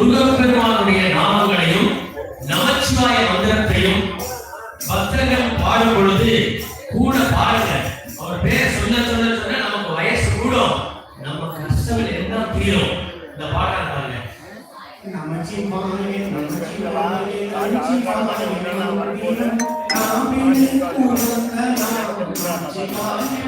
முருகப் பெருமானுடைய நாமங்களையும் நமச்சிவாய மந்திரத்தையும் பக்தர்கள் பாடும் பொழுது கூட பாடுங்க அவர் பேர் சொல்ல சொல்ல சொல்ல நமக்கு வயசு கூடும். நம்ம கஷ்டம் என்ன தீரும்? இந்த பாட்டை பாருங்க. நமச்சிவாய நமச்சிவாய நமச்சிவாய நமச்சிவாய நமச்சிவாய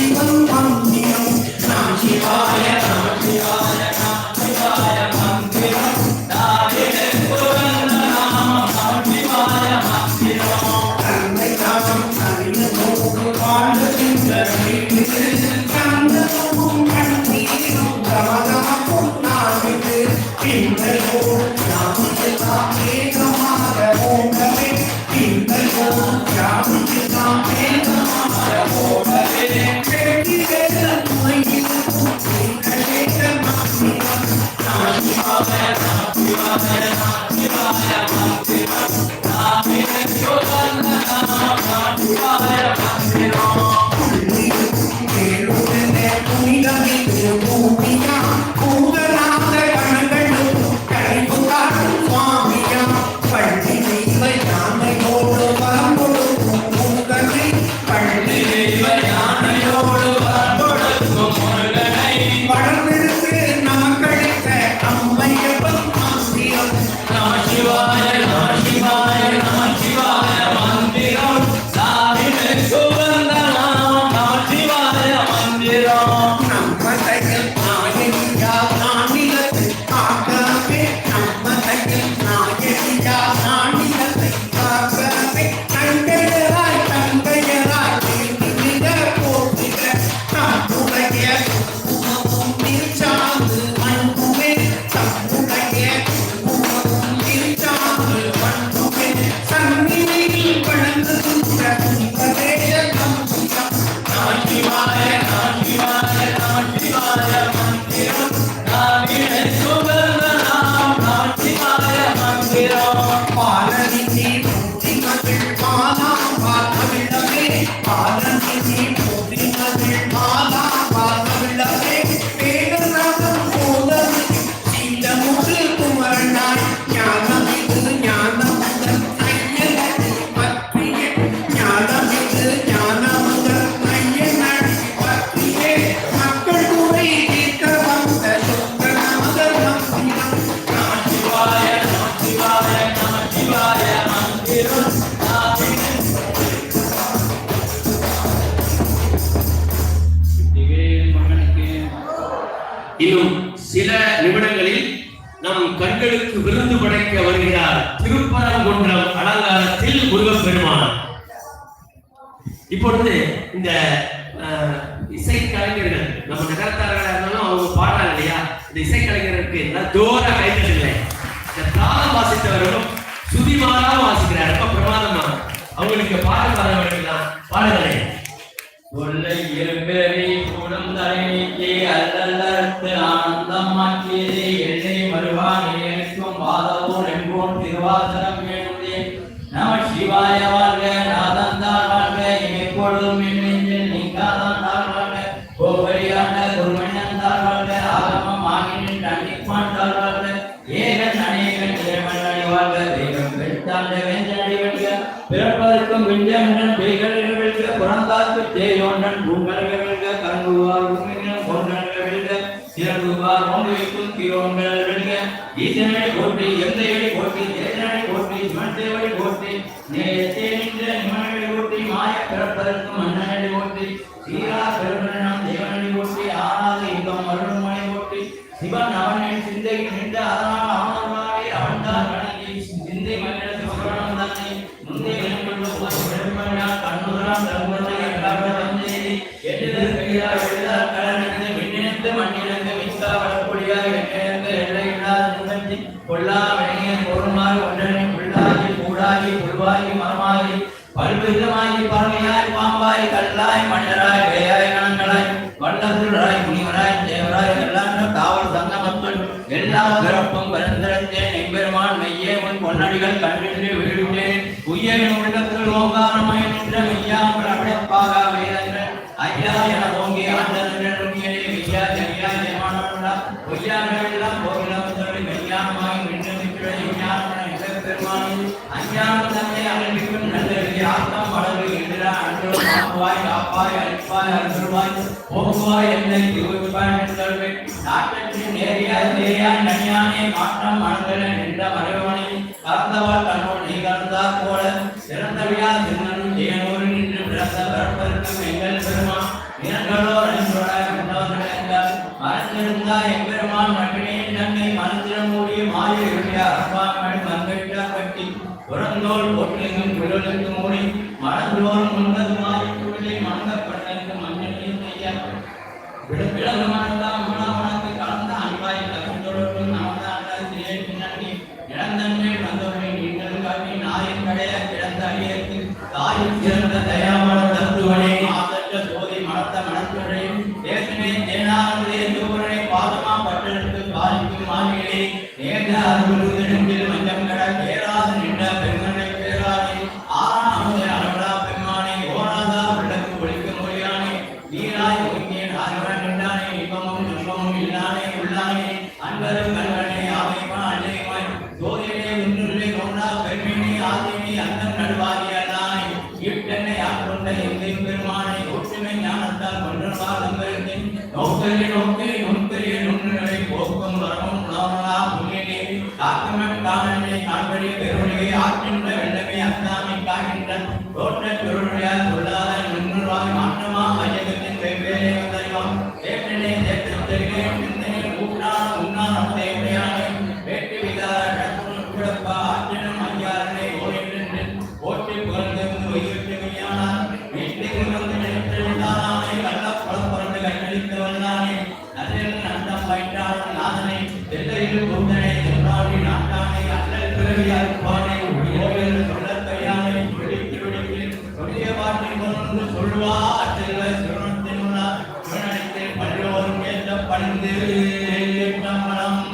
People 아, 네. கண்களுக்கு விருந்து படைக்க வருகிறார். திருப்பரங்குன்றம் அலங்காரத்தில் முருகப்பெருமான். இப்பொழுது இந்த இசை கலைஞர்கள் நம்ம நகரத்தார்களாக இருந்தாலும் அவங்க பாடுறாங்க இல்லையா? இந்த இசை கலைஞருக்கு தோர கைகள் இல்லை இந்த தாளம் வாசித்தவர்களும் சுதிமாரா வாசிக்கிறார். ரொம்ப பிரமாதமா. அவங்களுக்கு பாடல் பாடுறவர்களுக்கெல்லாம் வேண்டியதான் கொள்ளை எரும்பெறி குணம் தரையே அல்லல்ல ஆனந்தம் விஞ்சனன் பெய்கழக புறந்தாக்கு தேயோண்ணன் பூங்கழக கண்குவார் உண்மையினம் கொண்டழக சிறங்குவார் ஒன்றுக்கும் கிரோங்கழக ஈசனை போற்றி மாய பிறப்பதற்கும் அண்ணனை பல்விதமாகி பறவையாய் பாம்பாய் கல்லாய் மன்னராய் வேயாய் கணங்களாய் வல்லசுராய் முனிவராய் தேவராய் எல்லான்ற காவல் சங்க எல்லா பிறப்பும் பரந்தரத்தேன் எம்பெருமான் மெய்யே முன் பொன்னடிகள் கண்டின்றி வீடு உய்யவின் உள்ளத்தில் ஓங்காரமாய் நின்ற மெய்யாமல் அடைப்பாக வேதங்கள் ஐயா என ஓங்கி ஆண்டர்கள் மெய்யா ஜெய்யா பொய்யார்கள் எல்லாம் போகலாம் சொல்லி மெய்யானமாய் நின்று நிற்கிற பெருமானி அஞ்ஞானம் தன்னை அழைப்பிக்கும் நல்ல ஆத்மம் பல அன்று காப்பாய் காப்பாய் அருள்வாய் போக்குவாய் என்னை திருவிப்பாய் என்றல்வே நாட்டத்தின் நேரியாய் நேரியாய் நனியானே மாற்றம் நின்ற மறைவனை கலந்தவாள் நீ கலந்தா போல சிறந்தவியா ஜெயனூர் நின்று பிறந்த பிறப்பதற்கும் எங்கள் பெருமான் நிறங்களோ நன்றோடாய் கொண்டவர்கள் மறந்திருந்தா எம்பெருமான் மகனே தன்னை மனத்திடம் மூடிய மாய இருளியா புறந்தோல் ஒற்றையும் குழலுக்கு மூடி மனந்தோல் ஈட்டனை ஆட்கொண்ட பெருமானை ஒற்றுமை ஞானத்தால் கொன்றவார் தங்களுக்கு நோக்கரி நோக்கரி நுண்கரிய நுண்ணுகளை போக்கும் வரமும் உணவனா புண்ணியனே காக்கமன் காணனை காண்படி பெருமையை ஆற்றின்ற வெள்ளமே அந்தாமை காக்கின்ற தோற்ற பெருமையால் சொல்லாத ஐயகத்தின் வெவ்வேறு பிறவியார் பானை கோவில் சொல்லற் கையானை விழித்து விழித்து கொடிய பாட்டை கொண்டு சொல்வா செல்வ சிவனத்தின் முன்னார் சிவனடித்தில் பல்லோரும் ஏற்ற பணிந்து நம்மளம்